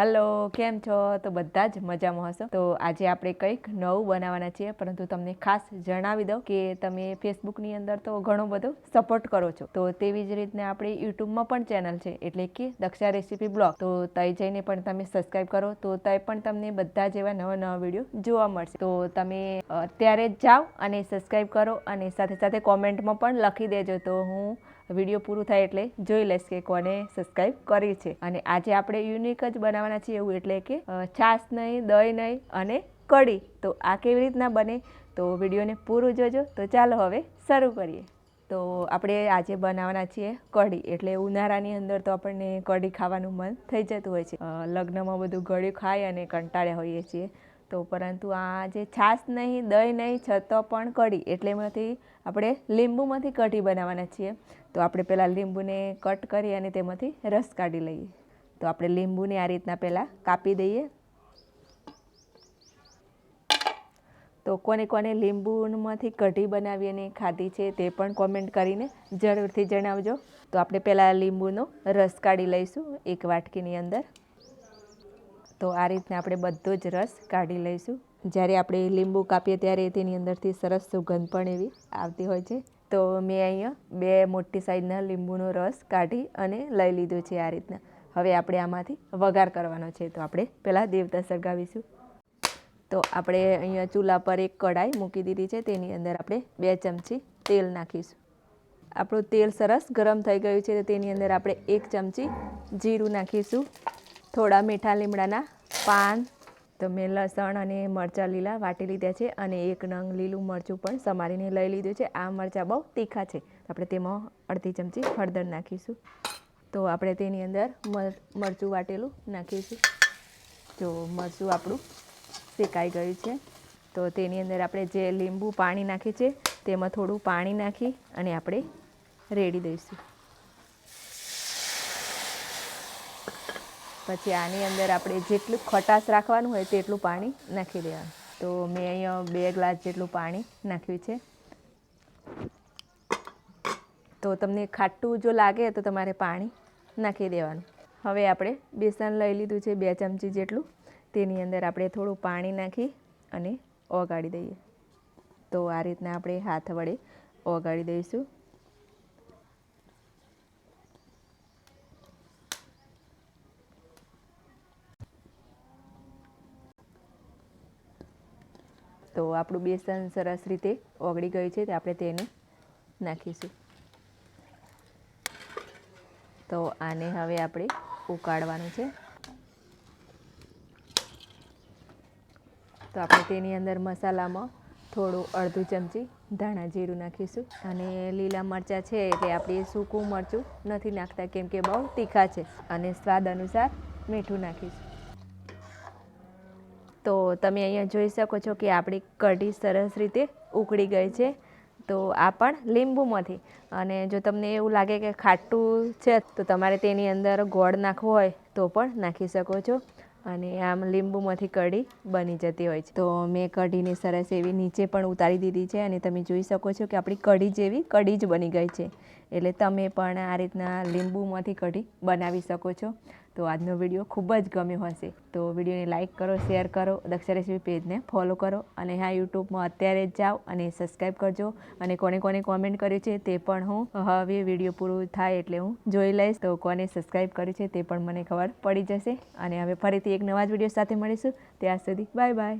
Hello, કેમ છો? તો બધા જ મજામાં હશો? તો આજે આપણે કંઈક નવું બનાવવાના છીએ, પરંતુ તમને ખાસ જણાવી દઉં કે તમે ફેસબુકની અંદર તો ઘણો બધો સપોર્ટ કરો છો. તો તેવી જ રીતના આપણી યુટ્યુબમાં પણ ચેનલ છે, એટલે કે દક્ષા રેસીપી બ્લોગ. તો તઈ જઈને પણ તમે સબસ્ક્રાઈબ કરો, તો તઈ પણ તમને બધા જ એવા નવા નવા વીડિયો જોવા મળશે. તો તમે અત્યારે જ જાઓ અને સબસ્ક્રાઈબ કરો અને સાથે સાથે કોમેન્ટમાં પણ લખી દેજો. તો હું વીડિયો પૂરું થાય એટલે જોઈ લઈશ કે કોને સબસ્ક્રાઈબ કરી છે. અને આજે આપણે યુનિક જ બનાવવાના છીએ એવું એટલે કે છાશ નહીં, દહીં નહીં અને કઢી. તો આ કેવી રીતના બને? તો વિડીયોને પૂરું જોજો. તો ચાલો હવે શરૂ કરીએ. તો આપણે આજે બનાવવાના છીએ કઢી. એટલે ઉનાળાની અંદર તો આપણને કઢી ખાવાનું મન થઈ જતું હોય છે. લગ્નમાં બધું ગળ્યું ખાઈ અને કંટાળ્યા હોઈએ છીએ. તો પરંતુ આ જે છાશ નહીં, દહીં નહીં, છતો પણ કઢી એટલે એમાંથી આપણે લીંબુમાંથી કઢી બનાવવાના છીએ. તો આપણે પહેલાં લીંબુને કટ કરી અને તેમાંથી રસ કાઢી લઈએ. તો આપણે લીંબુને આ રીતના પહેલાં કાપી દઈએ. તો કોને કોને લીંબુમાંથી કઢી બનાવી અને ખાધી છે તે પણ કોમેન્ટ કરીને જરૂરથી જણાવજો. તો આપણે પહેલાં લીંબુનો રસ કાઢી લઈશું એક વાટકીની અંદર. તો આ રીતના આપણે બધો જ રસ કાઢી લઈશું. જ્યારે આપણે લીંબુ કાપીએ ત્યારે તેની અંદરથી સરસ સુગંધ પણ એવી આવતી હોય છે. તો મેં અહીંયા બે મોટી સાઈઝના લીંબુનો રસ કાઢી અને લઈ લીધો છે આ રીતના. હવે આપણે આમાંથી વઘાર કરવાનો છે. તો આપણે પહેલાં દેવતા સળગાવીશું. તો આપણે અહીંયા ચૂલા પર એક કઢાઈ મૂકી દીધી છે. તેની અંદર આપણે બે ચમચી તેલ નાખીશું. આપણું તેલ સરસ ગરમ થઈ ગયું છે. તો તેની અંદર આપણે એક ચમચી જીરું નાખીશું. થોડા મીઠા લીમડાના પાન, તો મેં લસણ અને મરચાં લીલા વાટી લીધા છે અને એક નંગ લીલું મરચું પણ સમારીને લઈ લીધું છે. આ મરચાં બહુ તીખા છે. આપણે તેમાં અડધી ચમચી હળદર નાખીશું. તો આપણે તેની અંદર મરચું વાટેલું નાખીશું. જો મરચું આપણું શેકાઈ ગયું છે. તો તેની અંદર આપણે જે લીંબુ પાણી નાખી છે, તેમાં થોડું પાણી નાખી અને આપણે રેડી દઈશું. પછી આની અંદર આપણે જેટલું ખટાશ રાખવાનું હોય તેટલું પાણી નાખી દેવાનું. તો મેં અહીંયા બે ગ્લાસ જેટલું પાણી નાખ્યું છે. તો તમને ખાટું જો લાગે તો તમારે પાણી નાખી દેવાનું. હવે આપણે બેસન લઈ લીધું છે બે ચમચી જેટલું. તેની અંદર આપણે થોડું પાણી નાખી અને ઓગાળી દઈએ. તો આ રીતના આપણે હાથ વડે ઓગાળી દઈશું. તો આપણું બેસન સરસ રીતે ઓગળી ગયું છે, તો આપણે તેને નાખીશું. તો આને હવે આપણે ઉકાળવાનું છે. તો આપણે તેની અંદર મસાલામાં થોડું અડધું ચમચી ધાણા જીરું નાખીશું. અને લીલા મરચાં છે એટલે આપણે સૂકું મરચું નથી નાખતા, કેમ કે બહુ તીખા છે. અને સ્વાદ અનુસાર મીઠું નાખીશું. તો તમે અહીંયા જોઈ શકો છો કે આપણી કઢી સરસ રીતે ઉકળી ગઈ છે. તો આ પણ લીંબુમાંથી. અને જો તમને એવું લાગે કે ખાટું છે, તો તમારે તેની અંદર ગોળ નાખવો હોય તો પણ નાખી શકો છો. અને આમ લીંબુમાંથી કઢી બની જતી હોય છે. તો મેં કઢીને સરસ એવી નીચે પણ ઉતારી દીધી છે અને તમે જોઈ શકો છો કે આપણી કઢી જેવી કઢી જ બની ગઈ છે. એટલે તમે પણ આ રીતના લીંબુમાંથી કઢી બનાવી શકો છો. તો આજનો વીડિયો ખૂબ જ ગમ્યો હશે. તો વિડીયોને લાઇક કરો, શેર કરો, દક્ષા રેસીપી પેજને ફોલો કરો અને હા, યુટ્યુબમાં અત્યારે જ જાઓ અને સબસ્ક્રાઈબ કરજો. અને કોને કોને કોમેન્ટ કર્યું છે તે પણ હું હવે વીડિયો પૂરું થાય એટલે હું જોઈ લઈશ. તો કોને સબસ્ક્રાઈબ કર્યું છે તે પણ મને ખબર પડી જશે. અને હવે ફરીથી એક નવા જ વીડિયો સાથે મળીશું. ત્યાં સુધી બાય બાય.